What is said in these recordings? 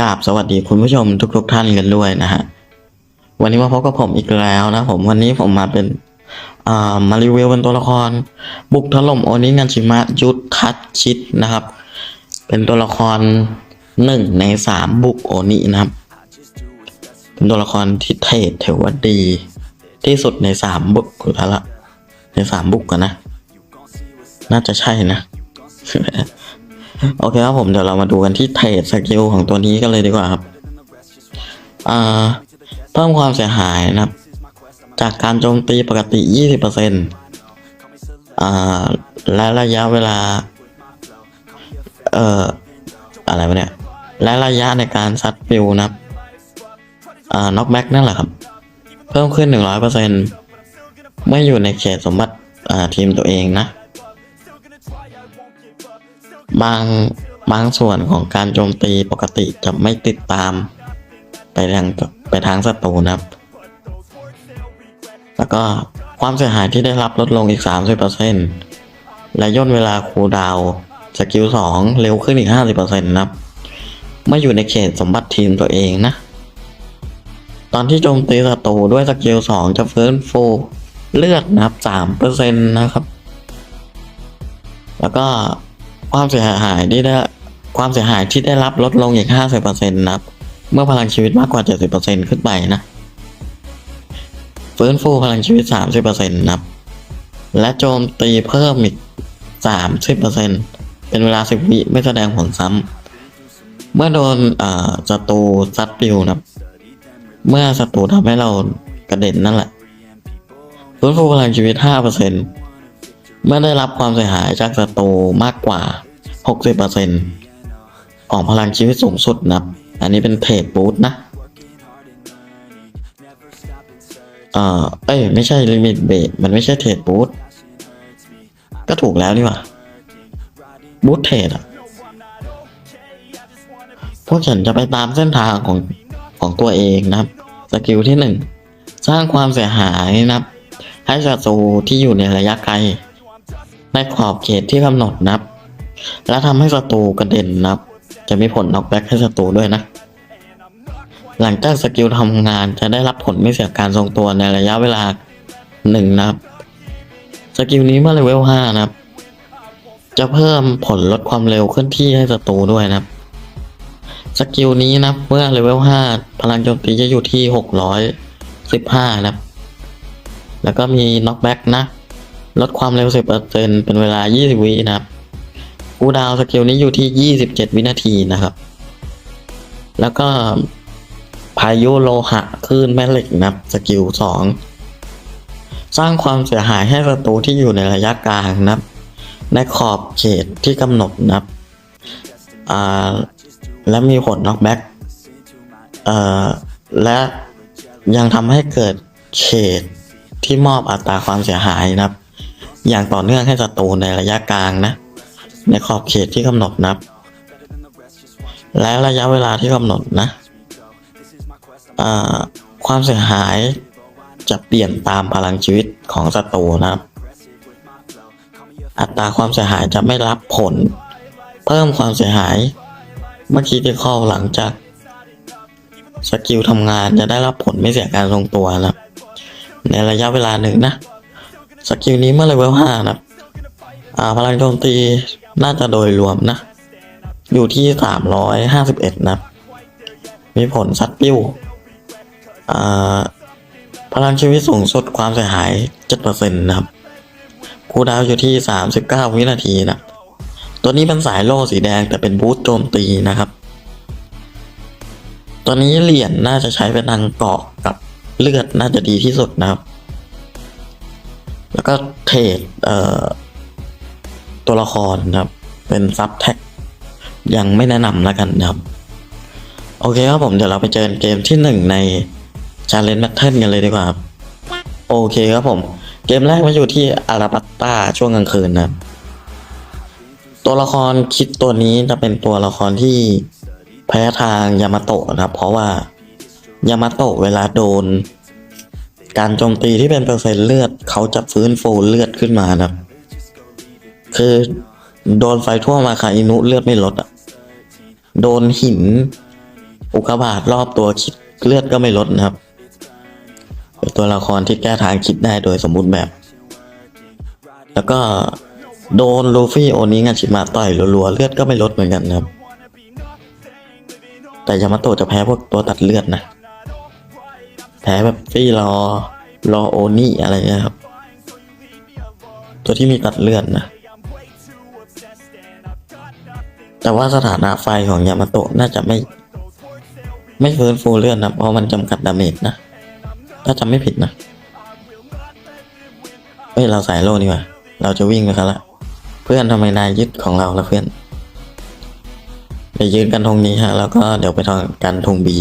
กราบสวัสดีคุณผู้ชมทุกๆท่านกันด้วยนะฮะ วันนี้มาพบกับผมอีกแล้วนะผมวันนี้ผมมาเป็นมารีวิวเป็นตัวละคร บุกถล่มโอนิงันชิมะยุทธทัดชิดนะครับ เป็นตัวละครหนึ่งในสามบุกโอนินะครับ เป็นตัวละครที่เทรดถือว่าดี ที่สุดในสามบุกคือแล้วละในสามบุกกันนะ น่าจะใช่นะ โอเคครับผมเดี๋ยวเรามาดูกันที่เทรดสกิลของตัวนี้กันเลยดีกว่าครับอ่าเพิ่มความเสียหายนะครับ จากการโจมตีปกติ 20%อ่าและระยะเวลา เอ่อ อะไรวะเนี่ย และระยะในการซัดฟิวนะครับอ่าน็อกแบ็กนั่นแหละครับ เพิ่มขึ้น 100%ไม่อยู่ในเขตสมบัติอ่าทีมตัวเองนะ บางบางส่วนของการโจมตีปกติจะไม่ติดตาม ไปทางไปทางศัตรูนะครับ แล้วก็ความเสียหายที่ได้รับลดลงอีก 30%และย่นเวลาคูดาวสกิล 2 เร็วขึ้นอีก 50%นะครับไม่อยู่ในเขตสมบัติทีมตัวเองนะ ตอนที่โจมตีศัตรูด้วยสกิล 2 จะฟื้นฟูเลือดนะครับ 3%นะครับ แล้วก็ ความเสียหายที่ได้ความเสียหายที่ได้รับลดลงอีก50%นะครับ เมื่อพลังชีวิตมากกว่า 70%ขึ้นไปนะ ฟื้นฟูพลังชีวิต 30%นะครับ และโจมตีเพิ่มอีก 30%เป็นเวลา 10 วิไม่แสดงผลซ้ำ เมื่อโดนศัตรูซัดปิวนะครับเมื่อศัตรูทำให้เรากระเด็นนั่นแหละฟื้นฟูพลังชีวิต 5% เมื่อได้รับความเสียหายจากศัตรูมากกว่า 60%ของพลังชีวิตสูงสุดนะอันนี้เป็นเทรดบูทนะเออเอ้ย ไม่ใช่ลิมิตเบรมันไม่ใช่เทรดบูทก็ถูกแล้วนี่หว่าบูทเทรดอะพวกฉันจะไปตามเส้นทางของของตัวเองนะครับ สกิลที่หนึ่ง สร้างความเสียหายนะครับ ให้ศัตรูที่อยู่ในระยะไกล ในขอบเขตที่กำหนดนับ และทำให้ศัตรูกระเด็นนับ จะมีผลน็อกแบ็กให้ศัตรูด้วยนะ หลังจากสกิลทำงานจะได้รับผลไม่เสียการทรงตัวในระยะเวลาหนึ่งนะครับ สกิลนี้เมื่อเลเวลห้านะครับ จะเพิ่มผลลดความเร็วเคลื่อนที่ให้ศัตรูด้วยนะครับ สกิลนี้นะเมื่อเลเวลห้าพลังโจมตีจะอยู่ที่หกร้อยสิบห้านะครับ แล้วก็มีน็อกแบ็กนะ ลดความเร็ว 10%เป็นเวลา 20 วินะครับคูดาวสกิลนี้อยู่ที่ 27 วินาทีนะครับ แล้วก็พายุโลหะคลื่นแม่เหล็กนะครับสกิล 2 สร้างความเสียหายให้ศัตรูที่อยู่ในระยะกลางนะครับ ในขอบเขตที่กำหนดนะครับและมีผลน็อกแบ็กและยังทำให้เกิดเขตที่มอบอัตราความเสียหายนะครับ อย่างต่อเนื่องให้ศัตรูในระยะกลางนะ ในขอบเขตที่กำหนดนะครับและระยะเวลาที่กำหนดนะความเสียหายจะเปลี่ยนตามพลังชีวิตของศัตรูนะครับ อัตราความเสียหายจะไม่รับผล เพิ่มความเสียหาย เมื่อกี้ที่ข้อหลังจากสกิลทำงานจะได้รับผลไม่เสียการทรงตัวนะในระยะเวลาหนึ่งนะ สกิลนี้เมื่อเลเวลห้านะอ่าพลังโจมตีน่าจะโดยรวมนะ อยู่ที่สามร้อยห้าสิบเอ็ดนะ มีผลซัดปิ้วอ่าพลังชีวิตสูงสุดความเสียหายเจ็ดเปอร์เซ็นต์นะครับคูดาวอยู่ที่สามสิบเก้าวินาทีนะ ตัวนี้เป็นสายโล่สีแดงแต่เป็นบูทโจมตีนะครับ ตัวนี้เหรียญน่าจะใช้เป็นทางเกาะกับเลือดน่าจะดีที่สุดนะครับ แล้วก็เทรดเอ่อตัวละครนะครับ เป็นซับแท็กยังไม่แนะนำแล้วกันนะครับ โอเคครับผมเดี๋ยวเราไปเจอเกมที่หนึ่งใน Challenge Battle กันเลยดีกว่าครับโอเคครับผม เกมแรกมาอยู่ที่อาราบัตตาช่วงกลางคืนนะครับตัวละครคิดตัวนี้จะเป็นตัวละครที่แพ้ทางยามาโตะนะครับ เพราะว่ายามาโตะเวลาโดน การโจมตีที่เป็นเปอร์เซ็นต์เลือดเขาจะฟื้นฟูเลือดขึ้นมานะครับคือโดนไฟทั่วมาคาอินุเลือดไม่ลดอะ โดนหิน อุกกาบาตรอบตัวคิดเลือดก็ไม่ลดนะครับเป็นตัวละครที่แก้ทางคิดได้โดยสมบูรณ์แบบ แล้วก็โดนลูฟี่โอนิงาชิมะต่อยรัวๆเลือดก็ไม่ลดเหมือนกันนะครับ แต่ยามาโตะจะแพ้พวกตัวตัดเลือดนะ แพ้แบบฟี่รอรอโอนี่อะไรเงี้ยครับ ตัวที่มีตัดเลือดนะ แต่ว่าสถานะไฟของยามาโตะน่าจะไม่ ไม่ฟื้นฟูเลือดนะเพราะมันจำกัดดาเมจนะ ถ้าจำไม่ผิดนะ เฮ้ย เราสายโลนี่ว่าเราจะวิ่งไปกันละเพื่อนทำไมนายยึดของเราละเพื่อนไปยืนกันธงนี้ฮะ แล้วก็เดี๋ยวไปทำกันธงบี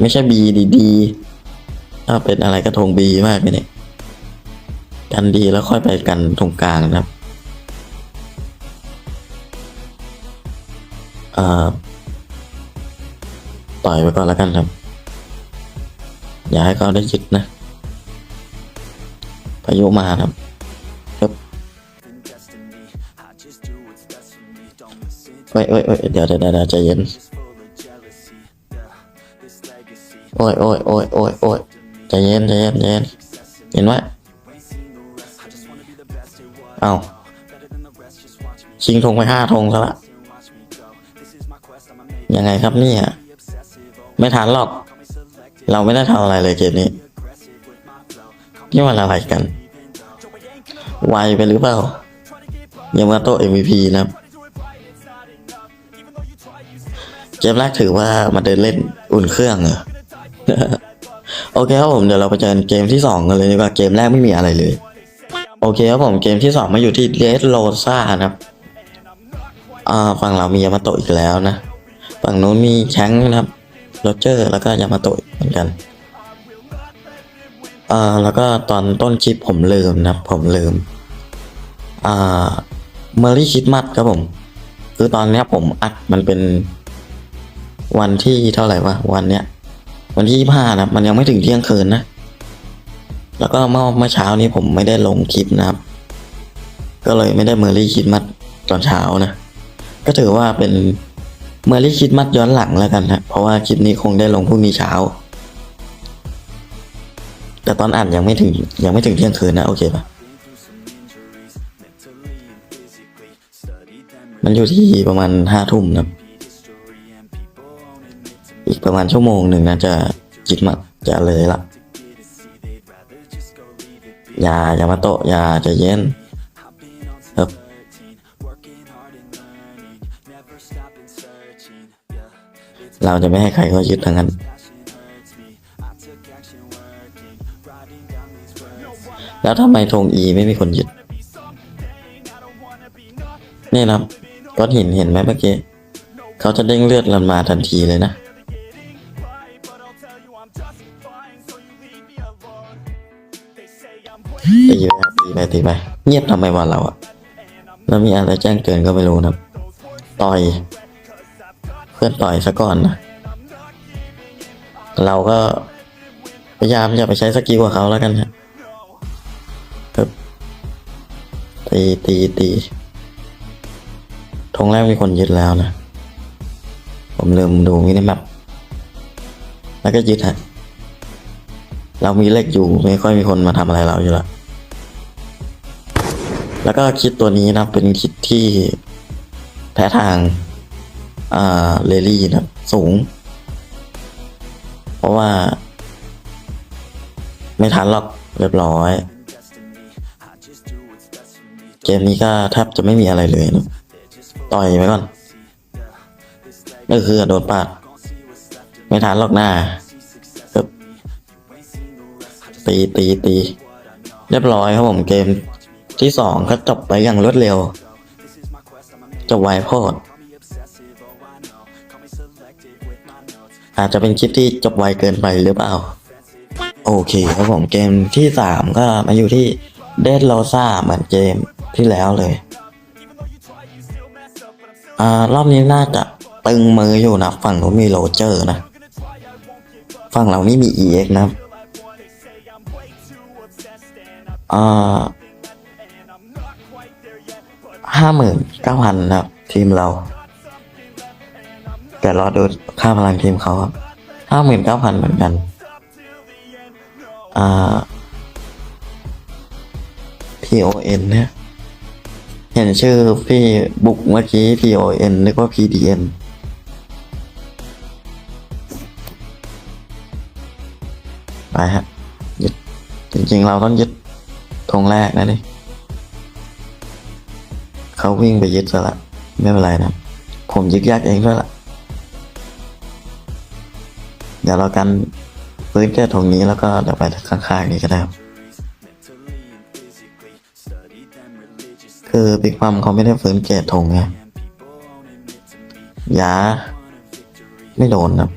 ไม่ใช่บีดีดีถ้าเป็นอะไรก็ธงบีมากเลยเนี่ยกันดีแล้วค่อยไปกันตรงกลางนะครับอ่าต่อยไปก่อนแล้วกันครับ อย่าให้เขาได้ยึดนะพายุมาครับปึ๊บเอ้ยเอ้ยเอ้ยเดี๋ยวเดี๋ยวเดี๋ยวใจเย็น โอ้ยโอ้ยโอ้ยโอ้ยโอ้ยใจเย็นใจเย็นใจเย็นเห็นไหมเอาชิงธงไปห้าธงซะละยังไงครับเนี่ยไม่ทันหรอก เราไม่ได้ทำอะไรเลยเกมนี้นี่มันอะไรกัน ไวไปหรือเปล่ายังมาโต MVP นะครับเกมแรกถือว่ามาเดินเล่นอุ่นเครื่องเหรอ โอเคครับผมเดี๋ยวเราไปเจอกันเกมที่สองกันเลยดีกว่าเกมแรกไม่มีอะไรเลย โอเคครับผมเกมที่สองมาอยู่ที่เ e ดโ o ซ่านะครับอ่าฝั่งเรามียามาโตะอีกแล้วนะ ฝั่งนู้นมีแชงนะครับโรเจอร์แล้วก็ยามาโตะเหมือนกันอ่าแล้วก็ตอนต้นคลิปผมลืมนะผมลืมอ่าเมอรี่คิดมัดครับผม คือตอนนี้ผมอัดมันเป็นวันที่เท่าไหร่วะวันเนี้ย วันที่ยี่ห้านะมันยังไม่ถึงเที่ยงคืนนะ แล้วก็เมื่อเมื่อเช้านี้ผมไม่ได้ลงคลิปนะครับ ก็เลยไม่ได้เมอรี่คิดมัดตอนเช้านะ ก็ถือว่าเป็นเมอรี่คิดมัดย้อนหลังแล้วกันนะเพราะว่าคลิปนี้คงได้ลงพรุ่งนี้เช้า แต่ตอนอ่านยังไม่ถึงยังไม่ถึงเที่ยงคืนนะโอเคปะมันอยู่ที่ประมาณห้าทุ่มนะ กประมาณชั่วโมงหนึ่งนะจะจิตมัดจะเลยละอย่าอย่ามาโตะอย่าจะเย็นครับเราจะไม่ให้ใครเขายึดทั้งนั้น แล้วทำไมธงอีไม่มีคนยึด นี่นะครับก้อนหินเห็นไหมเมื่อกี้ เขาจะเด้งเลือดลันมาทันทีเลยนะ ตีไปครับตีไปตีไป เงียบทำไมวันเราอะแล้วมีอะไรแจ้งเตือนก็ไม่รู้นะต่อย เพื่อนต่อยซะก่อนนะเราก็พยายามอย่าไปใช้สกิลกับเขาแล้วกันฮะครับตีตีตีธงแรกมีคนยึดแล้วนะ ผมลืมดูมินิแมปแล้วก็ยึดฮะ เรามีเลขอยู่ไม่ค่อยมีคนมาทำอะไรเราอยู่ละ แล้วก็คิดตัวนี้นะเป็นคิดที่แพ้ทางอ่าเลลี่นะสูง เพราะว่า ไม่ทันหรอกเรียบร้อย เกมนี้ก็แทบจะไม่มีอะไรเลยนะต่อยไปก่อนก็คือโดนปาดไม่ทันหรอกหน้าตีตีตีเรียบร้อยครับผมเกม ที่สองก็จบไปอย่างรวดเร็ว จบไวโพดอาจจะเป็นคลิปที่จบไวเกินไปหรือเปล่า โอเคครับผมเกมที่สามก็มาอยู่ที่เดดโ o ซ่าเหมือนเกมที่แล้วเลย อ่ารอบนี้น่าจะตึงมืออยู่นะ ฝั่งนู้นมีโรเจอร์นะ ฝั่งเรานี่มี EX นะอ่า ห้าหมื่นเก้าพันนะครับ ทีมเรา แต่รอดูค่าพลังทีมเขาครับห้าหมื่นเก้าพันเหมือนกัน อ่า P O N เนี่ยเห็นชื่อพี่บุกเมื่อกี้ P O N นึกว่า P D N ไปฮะยึดจริงๆ เราต้องยึดธงแรกนะนี่ เขาวิ่งไปยึดซะละ ไม่เป็นไรนะ ผมยึดแยกเองด้วยละเดี๋ยวเรากันพื้นแค่ตรงนี้แล้วก็เดี๋ยวไปข้างๆนี้ก็ได้คือบิ๊กมัมเขาไม่ได้ฟื้นเกตธงไงยาไม่โดนนะ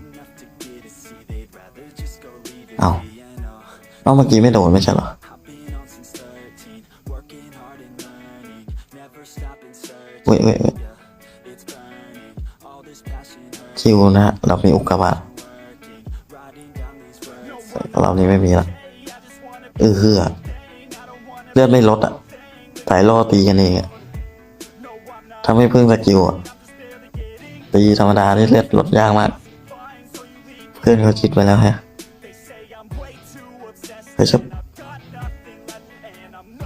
เอาเอาเมื่อกี้ไม่โดนไม่ใช่เหรอ เว้ยเว้ยเว้ยคิวนะเรามีอุกกาบาตเรานี้ไม่มีละเออเฮือเลือดไม่ลดอะสายล่อตีกันเองอะถ้าไม่พึ่งสกิลอะตีธรรมดาที่เลือดลดยากมาก เพื่อนเขาคิดไว้แล้วฮะเฮ้ยชับ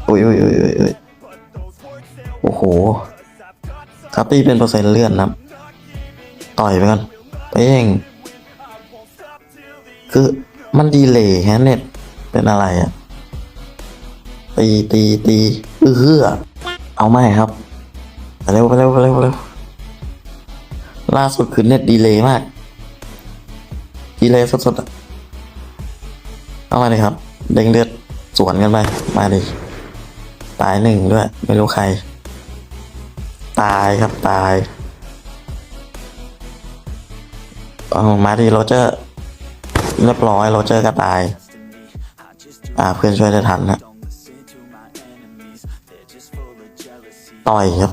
อุ้ยอุ้ยอุ้ยอุ้ยอุ้ยโอ้โห ถ้าตีเป็นเปอร์เซ็นต์เลื่อนนะต่อยไปก่อนเป้งคือมันดีเลยฮะเน็ตเป็นอะไรอะตีตีตีเออเฮือเอาไม่ครับไปเร็วไปเร็วไปเร็วไปเร็วล่าสุดคือเน็ตดีเลยมาก ดีเลยสดๆเอามาเลยครับ เด้งเลือดสวนกันไป มาดิตายหนึ่งด้วย ไม่รู้ใคร ตายครับตายเอามาดิโรเจอร์เรียบร้อยโรเจอร์ก็ตาย อ่าเพื่อนช่วยได้ทันนะต่อยครับ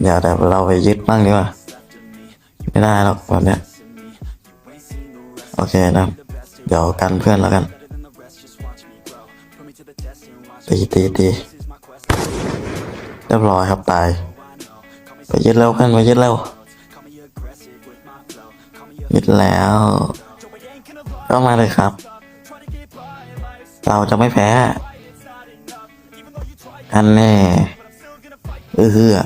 เดี๋ยวแต่เราไปยึดบ้างดีกว่า ไม่ได้หรอกแบบเนี้ยโอเคนะ เดี๋ยวกันเพื่อนแล้วกัน ตีตีตีเรียบร้อยครับตาย ยึดเร็วเพื่อนไปยึดเร็วยึดแล้ว ก็มาเลยครับ เราจะไม่แพ้อันแน่เออเฮือ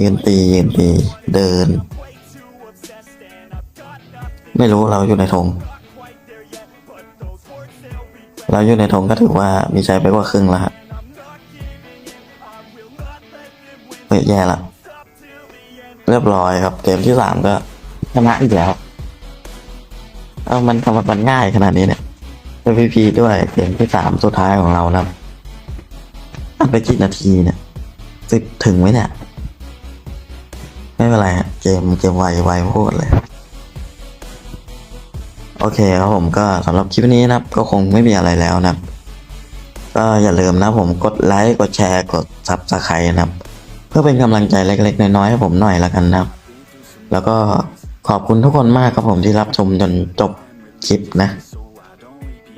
ยืนตียืนตีเดิน ไม่รู้เราอยู่ในธงเราอยู่ในธงก็ถือว่ามีใจไปกว่าครึ่งแล้วฮะ แย่ละเรียบร้อยครับ เกมที่สามก็ชนะอีกแล้ว เอามันทำมันง่ายขนาดนี้เนี่ย MVP ด้วยเกมที่สามสุดท้ายของเรานะครับอันไปกี่นาทีเนี่ยสิบถึงไหมเนี่ย ไม่เป็นไรเกมเกมไวไวโคตรเลย โอเคครับผมก็สำหรับคลิปนี้นะครับ ก็คงไม่มีอะไรแล้วนะครับ ก็อย่าลืมนะผมกดไลค์กดแชร์กดซับสไครต์นะครับ เพื่อเป็นกำลังใจเล็ก ๆ น้อยๆให้ผมหน่อยละกันนะครับ แล้วก็ขอบคุณทุกคนมากครับผมที่รับชมจนจบคลิปนะ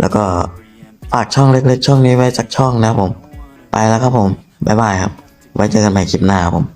แล้วก็ฝากช่องเล็ก ๆ ช่องนี้ไว้สักช่องนะครับผม ไปแล้วครับผม บ๊ายบายครับ ไว้เจอกันใหม่คลิปหน้าครับผม